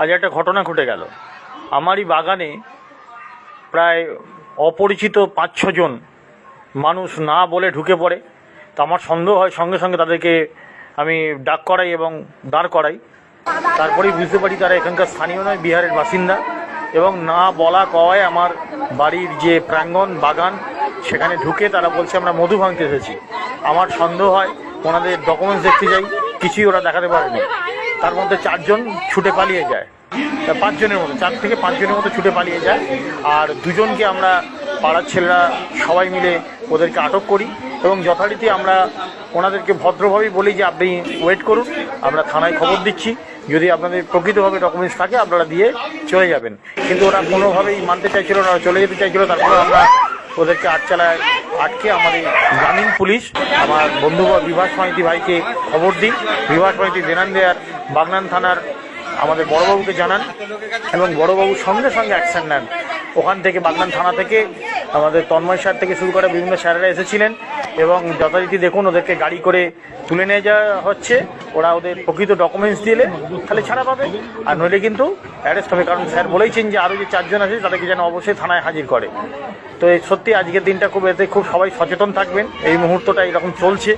আজ একটা ঘটনা ঘটে গেল। আমারই বাগানে প্রায় অপরিচিত পাঁচ ছজন মানুষ না বলে ঢুকে পড়ে। তো আমার সন্দেহ হয়, সঙ্গে সঙ্গে তাদেরকে আমি ডাক করাই এবং দাঁড় করাই। তারপরেই বুঝতে পারি তারা এখানকার স্থানীয় নয়, বিহারের বাসিন্দা এবং না বলা কওয়ায় আমার বাড়ির যে প্রাঙ্গণ, বাগান, সেখানে ঢুকে তারা বলছে, আমরা মধু ভাঙতে এসেছি। আমার সন্দেহ হয়, ওনাদের ডকুমেন্টস দেখতে যাই, কিছুই ওরা দেখাতে পারেনি। তার মধ্যে চারজন ছুটে পালিয়ে যায়। পাঁচজনের মতো, চার থেকে পাঁচজনের মতো ছুটে পালিয়ে যায়। আর দুজনকে আমরা পাড়ার ছেলেরা সবাই মিলে ওদেরকে আটক করি এবং যথারীতি আমরা ওনাদেরকে ভদ্রভাবেই বলি যে, আপনি ওয়েট করুন, আমরা থানায় খবর দিচ্ছি। যদি আপনাদের প্রকৃতভাবে ডকুমেন্টস থাকে, আপনারা দিয়ে চলে যাবেন। কিন্তু ওরা কোনোভাবেই মানতে চাইছিল না, চলে যেতে চাইছিল, তারপরে আমরা ওদেরকে আটচালায় আটকে আমাদের গ্রামীণ পুলিশ, আমার বন্ধু বিভাস মাইতি ভাইকে খবর দিই। বিভাস মাইতি জেনান দেয়ার, বাগনান থানার আমাদের বড়বাবুকে জানান এবং বড়বাবু সঙ্গে সঙ্গে অ্যাকশন নেন। ওখান থেকে বাগনান থানা থেকে আমাদের তন্ময় স্যার থেকে শুরু করে বিভিন্ন স্যারেরা এসেছিলেন এবং যথারীতি দেখুন ওদেরকে গাড়ি করে তুলে নিয়ে যাওয়া হচ্ছে। ওরা ওদের প্রকৃত ডকুমেন্টস দিলে তাহলে ছাড়া পাবে। আর নইলে কিন্তু অ্যারেস্ট হবে। কারণ স্যার বলেইছেন যে আরও যে চারজন আছে, তাদেরকে যেন অবশ্যই থানায় হাজির করে। তো সত্যি আজকের দিনটা খুব এতে খুব সবাই সচেতন থাকবেন। এই মুহূর্তটা এরকম চলছে।